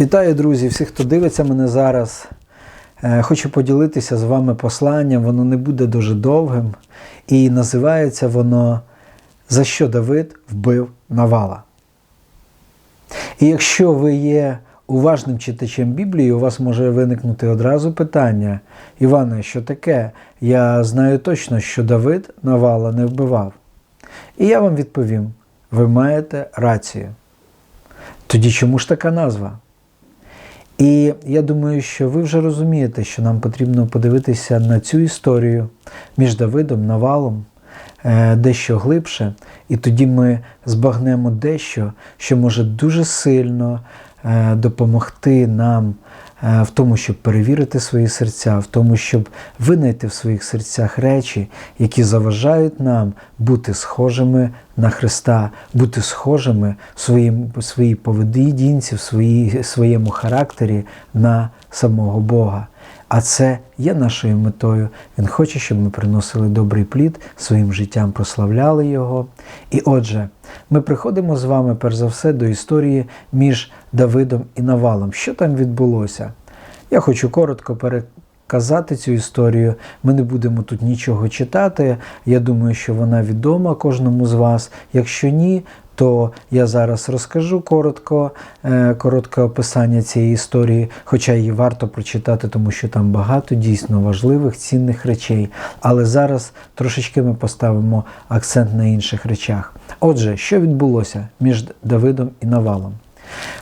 Вітаю, друзі, всіх, хто дивиться мене зараз. Е, Хочу поділитися з вами посланням, воно не буде дуже довгим. І називається воно За що Давид вбив Навала. І якщо ви є уважним читачем Біблії, у вас може виникнути одразу питання: Іване, що таке? Я знаю точно, що Давид Навала не вбивав. І я вам відповім: ви маєте рацію. Тоді чому ж така назва? І я думаю, що ви вже розумієте, що нам потрібно подивитися на цю історію між Давидом Навалом е, дещо глибше, і тоді ми збагнемо дещо, що може дуже сильно е, допомогти нам в тому, щоб перевірити свої серця, в тому, щоб винайти в своїх серцях речі, які заважають нам бути схожими на Христа, бути схожими в своїм, своїй поведінці, в своїй, своєму характері на самого Бога. А це є нашою метою. Він хоче, щоб ми приносили добрий плід, своїм життям прославляли Його. І отже, ми приходимо з вами, перш за все, до історії між Давидом і Навалом. Що там відбулося? Я хочу коротко переказати цю історію. Ми не будемо тут нічого читати. Я думаю, що вона відома кожному з вас. Якщо ні, то я зараз розкажу коротко, е, коротке описання цієї історії, хоча її варто прочитати, тому що там багато дійсно важливих, цінних речей. Але зараз трошечки ми поставимо акцент на інших речах. Отже, що відбулося між Давидом і Навалом?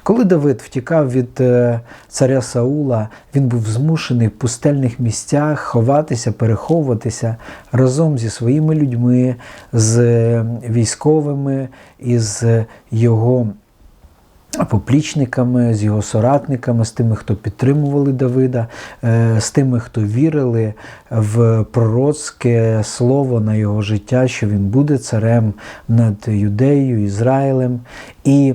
Коли Давид втікав від е, царя Саула, він був змушений в пустельних місцях ховатися, переховуватися разом зі своїми людьми, з е, військовими і з його поплічниками, з його соратниками, з тими, хто підтримували Давида, е, з тими, хто вірили в пророцьке слово на його життя, що він буде царем над Юдеєю, Ізраїлем. І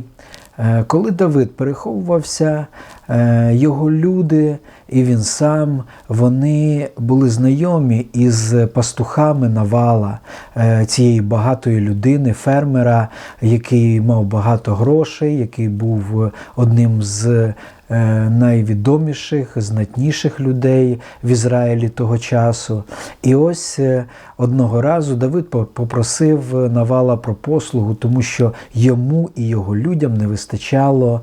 коли Давид переховувався, е, його люди і він сам вони були знайомі із пастухами Навала, е, цієї багатої людини, фермера, який мав багато грошей, який був одним з найвідоміших, знатніших людей в Ізраїлі того часу. І ось одного разу Давид попросив Навала про послугу, тому що йому і його людям не вистачало.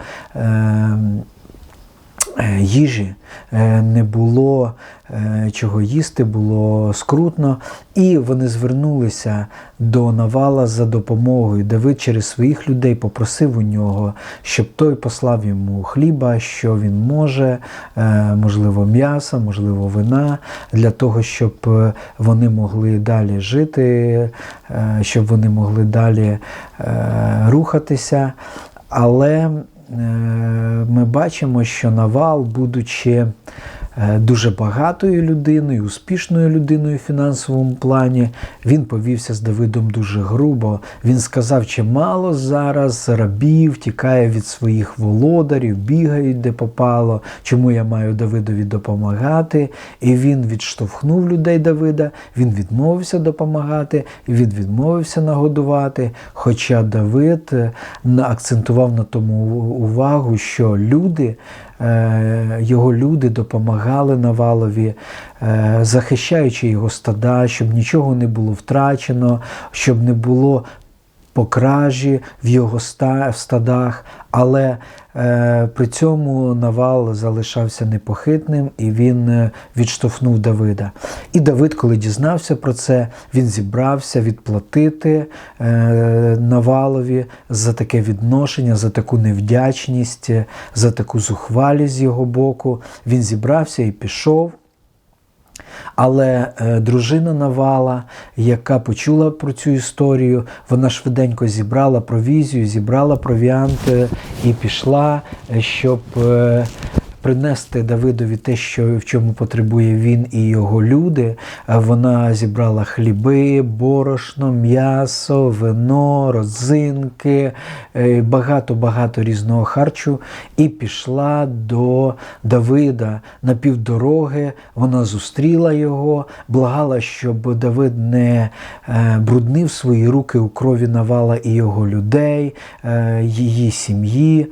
Їжі не було чого їсти, було скрутно, і вони звернулися до Навала за допомогою. Давид через своїх людей попросив у нього, щоб той послав йому хліба, що він може, можливо, м'яса, можливо, вина, для того, щоб вони могли далі жити, щоб вони могли далі рухатися. Але ми бачимо, що Навал, будучи дуже багатою людиною, успішною людиною в фінансовому плані, він повівся з Давидом дуже грубо. Він сказав, чимало зараз рабів тікає від своїх володарів, бігають де попало, чому я маю Давидові допомагати. І він відштовхнув людей Давида, він відмовився допомагати, він відмовився нагодувати. Хоча Давид акцентував на тому увагу, що люди. Його люди допомагали Навалові, захищаючи його стада, щоб нічого не було втрачено, щоб не було покражі в його стадах, але е, при цьому Навал залишався непохитним і він е, відштовхнув Давида. І Давид, коли дізнався про це, він зібрався відплатити е, Навалові за таке відношення, за таку невдячність, за таку зухвалість з його боку. Він зібрався і пішов. Але е, дружина Навала, яка почула про цю історію, вона швиденько зібрала провізію, зібрала провіант і пішла, щоб е, принести Давидові те, що в чому потребує він і його люди. Вона зібрала хліби, борошно, м'ясо, вино, родзинки, багато-багато різного харчу, і пішла до Давида на півдороги. Вона зустріла його, благала, щоб Давид не бруднив свої руки у крові Навала і його людей, її сім'ї.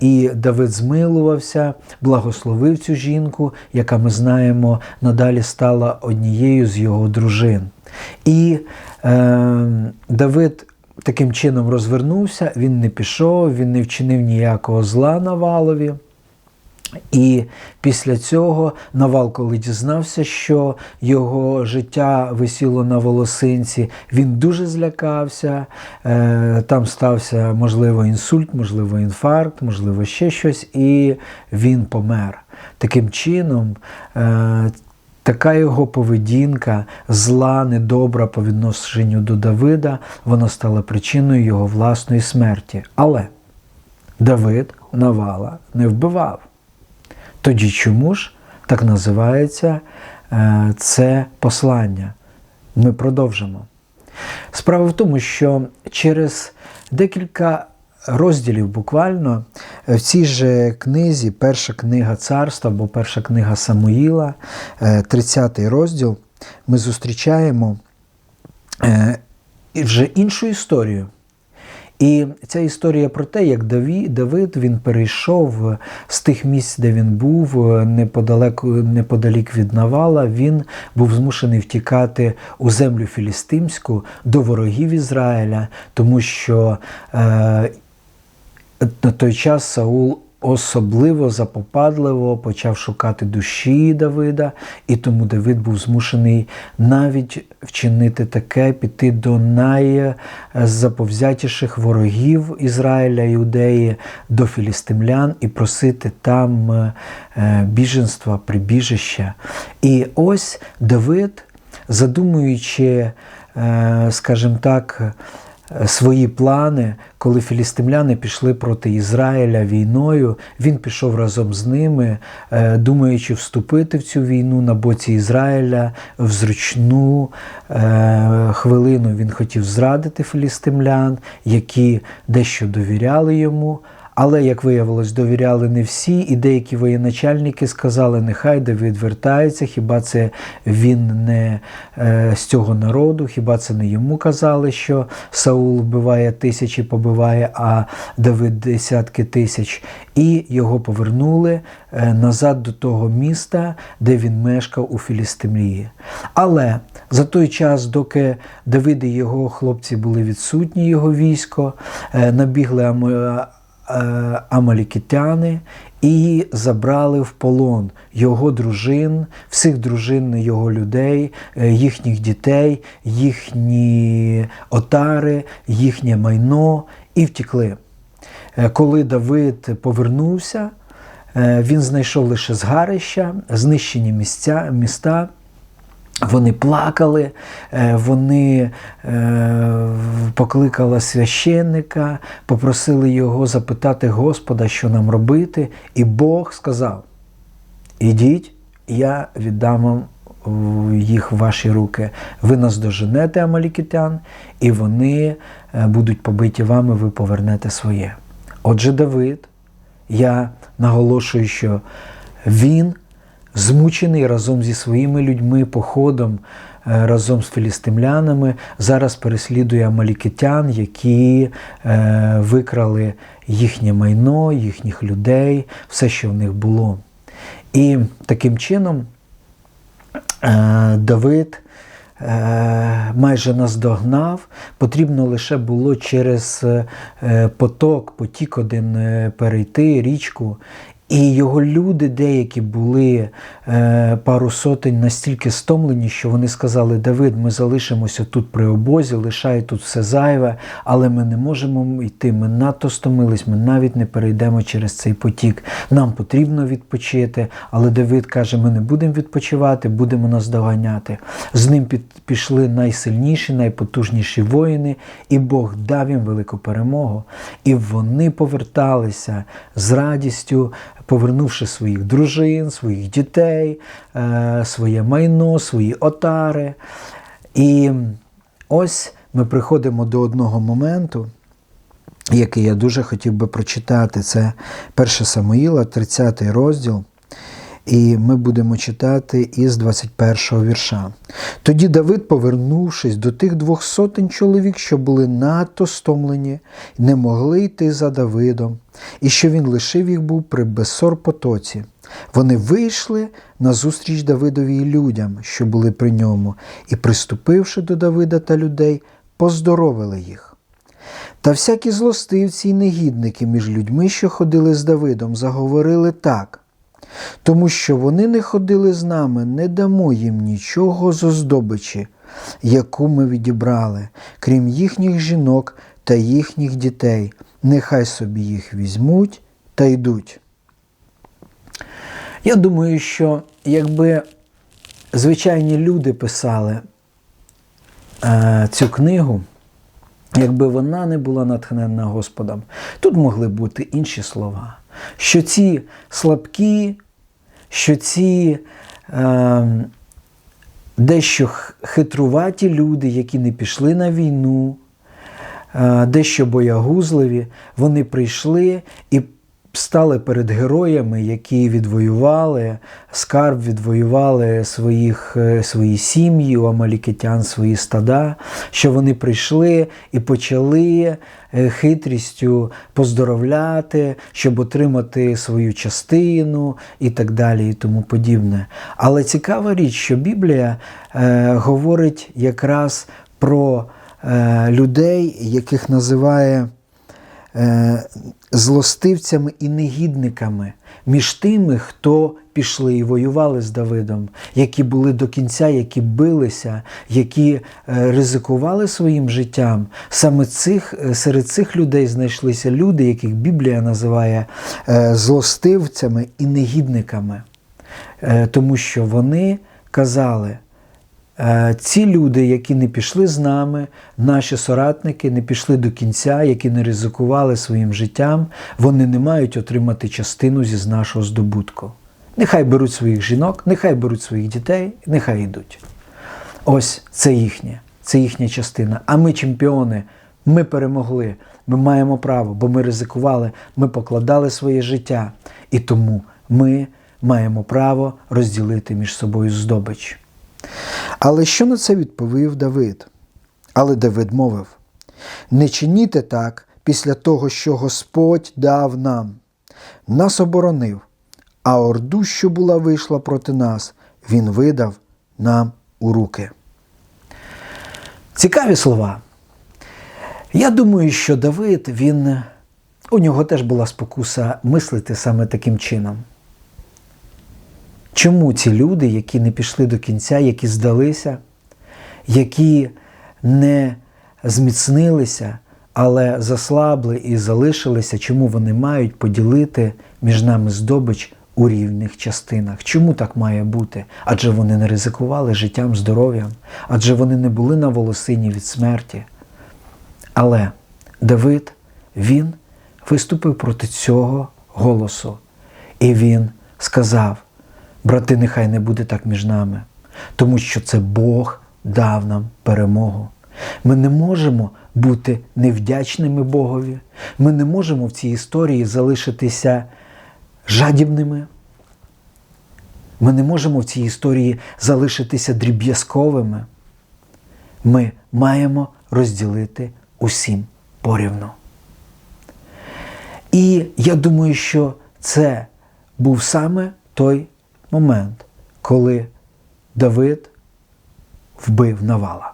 І Давид змилувався, благословив цю жінку, яка ми знаємо, надалі стала однією з його дружин. І е, Давид таким чином розвернувся, він не пішов, він не вчинив ніякого зла Навалові. І після цього Навал, коли дізнався, що його життя висіло на волосинці, він дуже злякався. Е, там стався, можливо, інсульт, можливо, інфаркт, можливо, ще щось, і він помер. Таким чином, е, така його поведінка, зла, недобра по відношенню до Давида, вона стала причиною його власної смерті. Але Давид Навала не вбивав. Тоді чому ж так називається е, це послання? Ми продовжимо. Справа в тому, що через декілька розділів буквально в цій же книзі, перша книга царства або перша книга Самуїла, 30 е, розділ, ми зустрічаємо е, вже іншу історію. І ця історія про те, як Давид він перейшов з тих місць, де він був, неподалеку, неподалік від Навала, він був змушений втікати у землю філістимську до ворогів Ізраїля, тому що е, на той час Саул особливо запопадливо почав шукати душі Давида, і тому Давид був змушений навіть вчинити таке, піти до найзаповзятіших ворогів Ізраїля, Іудеї, до філістимлян і просити там е, біженства, прибіжища. І ось Давид, задумуючи, е, скажімо так, свої плани, коли філістимляни пішли проти Ізраїля війною, він пішов разом з ними, е, думаючи вступити в цю війну на боці Ізраїля в зручну е, хвилину. Він хотів зрадити філістимлян, які дещо довіряли йому. Але, як виявилось, довіряли не всі, і деякі воєначальники сказали, нехай Давид вертається, хіба це він не е, з цього народу, хіба це не йому казали, що Саул вбиває тисячі, побиває, а Давид десятки тисяч. І його повернули е, назад до того міста, де він мешкав у Філістимлії. Але за той час, доки Давид і його хлопці були відсутні, його військо, е, набігли амалікітяни і забрали в полон його дружин, всіх дружин його людей, е, їхніх дітей, їхні отари, їхнє майно і втікли. Е, коли Давид повернувся, він знайшов лише згарища, знищені місця, міста. Вони плакали, е, вони е, покликали священника, попросили його запитати Господа, що нам робити, і Бог сказав: Ідіть, я віддам вам їх в ваші руки. Ви наздоженете амалікітян, і вони е, будуть побиті вами, ви повернете своє. Отже, Давид, я наголошую, що він змучений разом зі своїми людьми, походом е, разом з філістимлянами, зараз переслідує амалікитян, які е, викрали їхнє майно, їхніх людей, все, що в них було. І таким чином е, Давид. Майже наздогнав, потрібно лише було через поток, потік один перейти річку, і його люди деякі були е, пару сотень настільки стомлені, що вони сказали: Давид, ми залишимося тут при обозі, лишай тут все зайве, але ми не можемо йти. Ми надто стомились, ми навіть не перейдемо через цей потік. Нам потрібно відпочити. Але Давид каже: ми не будемо відпочивати, будемо нас доганяти. З ним під, пішли найсильніші, найпотужніші воїни, і Бог дав їм велику перемогу. І вони поверталися з радістю повернувши своїх дружин, своїх дітей, е, своє майно, свої отари. І ось ми приходимо до одного моменту, який я дуже хотів би прочитати. Це 1 Самуїла, 30 розділ. І ми будемо читати із 21-го вірша. Тоді Давид, повернувшись до тих двох сотень чоловік, що були надто стомлені, не могли йти за Давидом, і що він лишив їх був при Бесор потоці. Вони вийшли назустріч Давидові і людям, що були при ньому, і, приступивши до Давида та людей, поздоровили їх. Та всякі злостивці й негідники між людьми, що ходили з Давидом, заговорили так. Тому що вони не ходили з нами, не дамо їм нічого з оздобичі, яку ми відібрали, крім їхніх жінок та їхніх дітей. Нехай собі їх візьмуть та йдуть. Я думаю, що якби звичайні люди писали е, цю книгу, якби вона не була натхненна Господом, тут могли бути інші слова. Що ці слабкі, що ці е, дещо хитруваті люди, які не пішли на війну, е, дещо боягузливі, вони прийшли і стали перед героями, які відвоювали скарб, відвоювали своїх, свої сім'ї, у амалікитян свої стада, що вони прийшли і почали хитрістю поздоровляти, щоб отримати свою частину і так далі, і тому подібне. Але цікава річ, що Біблія е, говорить якраз про е, людей, яких називає злостивцями і негідниками між тими, хто пішли і воювали з Давидом, які були до кінця, які билися, які ризикували своїм життям. Саме цих, серед цих людей знайшлися люди, яких Біблія називає злостивцями і негідниками, тому що вони казали. Ці люди, які не пішли з нами, наші соратники, не пішли до кінця, які не ризикували своїм життям, вони не мають отримати частину зі нашого здобутку. Нехай беруть своїх жінок, нехай беруть своїх дітей, нехай йдуть. Ось це їхнє, це їхня частина. А ми чемпіони, ми перемогли, ми маємо право, бо ми ризикували, ми покладали своє життя. І тому ми маємо право розділити між собою здобич. Але що на це відповів Давид? Але Давид мовив: не чиніте так після того, що Господь дав нам, нас оборонив, а орду, що була вийшла проти нас, Він видав нам у руки. Цікаві слова. Я думаю, що Давид, він, у нього теж була спокуса мислити саме таким чином. Чому ці люди, які не пішли до кінця, які здалися, які не зміцнилися, але заслабли і залишилися, чому вони мають поділити між нами здобич у рівних частинах? Чому так має бути? Адже вони не ризикували життям, здоров'ям, адже вони не були на волосині від смерті. Але Давид, він виступив проти цього голосу, і він сказав. Брати, нехай не буде так між нами, тому що це Бог дав нам перемогу. Ми не можемо бути невдячними Богові. Ми не можемо в цій історії залишитися жадібними. Ми не можемо в цій історії залишитися дріб'язковими. Ми маємо розділити усім порівну. І я думаю, що це був саме той момент, коли Давид вбив Навала.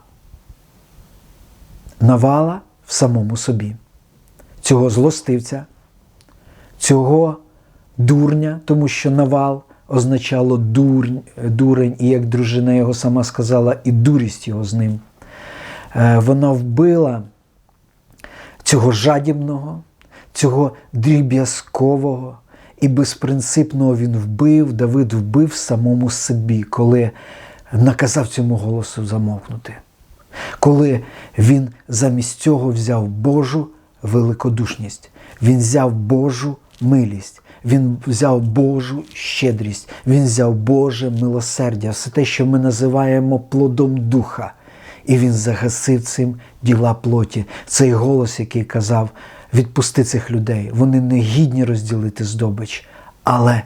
Навала в самому собі, цього злостивця, цього дурня, тому що Навал означало дурень, дурень, і як дружина його сама сказала, і дурість його з ним. Е, вона вбила цього жадібного, цього дріб'язкового, і безпринципно він вбив, Давид вбив самому собі, коли наказав цьому голосу замовкнути. Коли він замість цього взяв Божу великодушність, він взяв Божу милість, він взяв Божу щедрість, він взяв Боже милосердя, все те, що ми називаємо плодом духа. І він загасив цим діла плоті. Цей голос, який казав: відпусти цих людей, вони не гідні розділити здобич. Але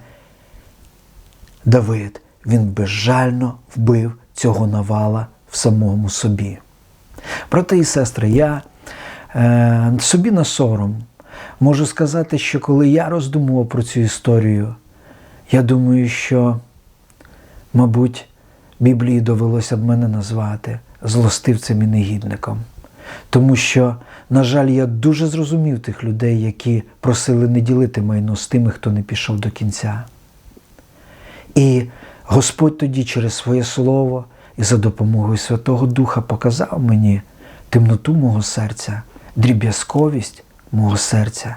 Давид він безжально вбив цього навала в самому собі. Брати і сестри, я е, собі на сором можу сказати, що коли я роздумував про цю історію, я думаю, що, мабуть, Біблії довелося б мене назвати злостивцем і негідником. Тому що, на жаль, я дуже зрозумів тих людей, які просили не ділити майно з тими, хто не пішов до кінця. І Господь тоді через своє слово і за допомогою Святого Духа показав мені темноту мого серця, дріб'язковість мого серця,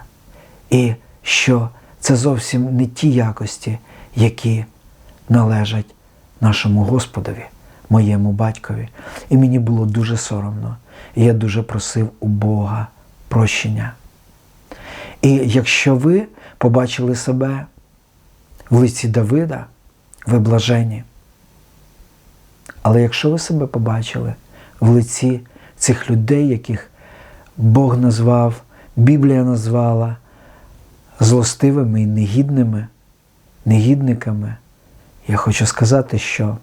і що це зовсім не ті якості, які належать нашому Господові, моєму батькові. І мені було дуже соромно. І я дуже просив у Бога прощення. І якщо ви побачили себе в лиці Давида, ви блажені. Але якщо ви себе побачили в лиці цих людей, яких Бог назвав, Біблія назвала злостивими і негідними, негідниками, я хочу сказати, що,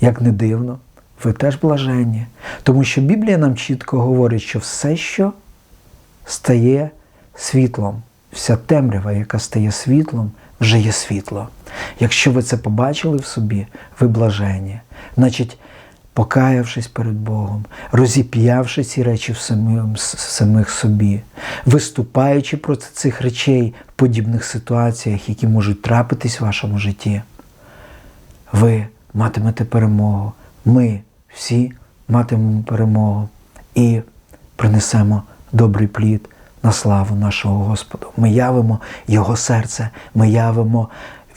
як не дивно, ви теж блаженні. Тому що Біблія нам чітко говорить, що все, що стає світлом, вся темрява, яка стає світлом, вже є світло. Якщо ви це побачили в собі, ви блажені. Значить, покаявшись перед Богом, розіп'явши ці речі в самих, самих собі, виступаючи проти цих речей в подібних ситуаціях, які можуть трапитись в вашому житті, ви матимете перемогу. Ми всі матимемо перемогу і принесемо добрий плід на славу нашого Господу. Ми явимо Його серце, ми явимо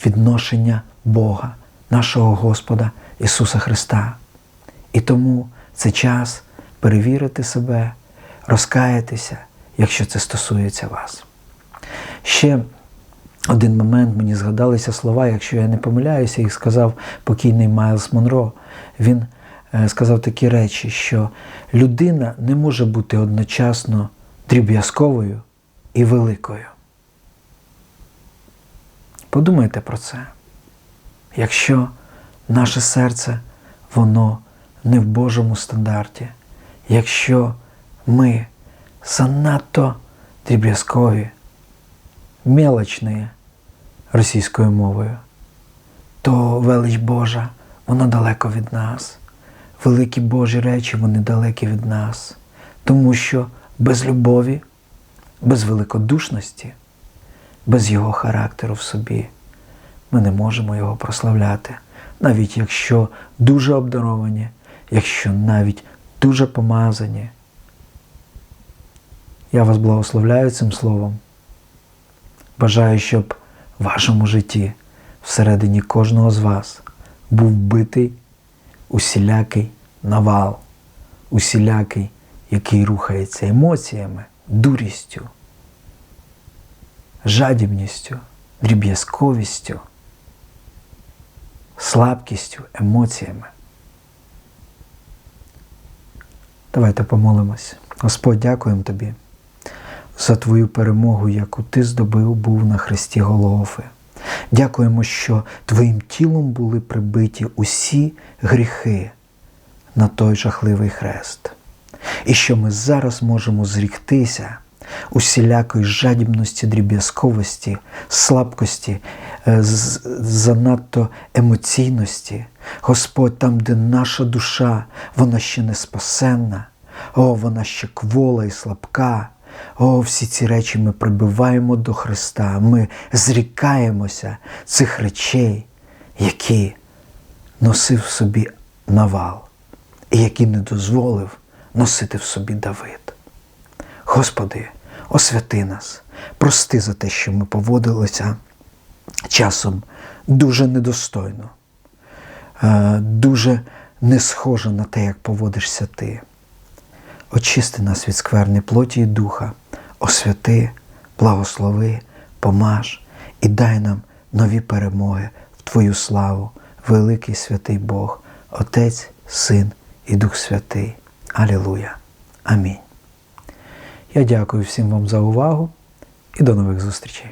відношення Бога, нашого Господа Ісуса Христа. І тому це час перевірити себе, розкаятися, якщо це стосується вас. Ще один момент мені згадалися слова, якщо я не помиляюся, їх сказав покійний Майлз Монро. Він сказав такі речі, що людина не може бути одночасно дріб'язковою і великою. Подумайте про це. Якщо наше серце, воно не в Божому стандарті, якщо ми занадто дріб'язкові, мелочні російською мовою, то велич Божа, вона далеко від нас. Великі Божі речі, вони далекі від нас. Тому що без любові, без великодушності, без його характеру в собі ми не можемо його прославляти, навіть якщо дуже обдаровані, якщо навіть дуже помазані. Я вас благословляю цим словом. Бажаю, щоб в вашому житті, всередині кожного з вас, був битий усілякий навал, усілякий, який рухається емоціями, дурістю, жадібністю, дріб'язковістю, слабкістю, емоціями. Давайте помолимось. Господь, дякуємо Тобі за Твою перемогу, яку Ти здобив був на Христі Голгофи. Дякуємо, що Твоїм тілом були прибиті усі гріхи на той жахливий хрест. І що ми зараз можемо зріктися усілякої жадібності, дріб'язковості, слабкості, е, занадто емоційності. Господь, там, де наша душа, вона ще не спасенна, о, вона ще квола і слабка. О, всі ці речі ми прибиваємо до Христа, ми зрікаємося цих речей, які носив собі навал, і які не дозволив носити в собі Давид. Господи, освяти нас, прости за те, що ми поводилися часом дуже недостойно, е, дуже не схоже на те, як поводишся ти. Очисти нас від скверни плоті і духа, освяти, благослови, помаж і дай нам нові перемоги в Твою славу, великий святий Бог, Отець, Син і Дух Святий. Алілуя. Амінь. Я дякую всім вам за увагу і до нових зустрічей.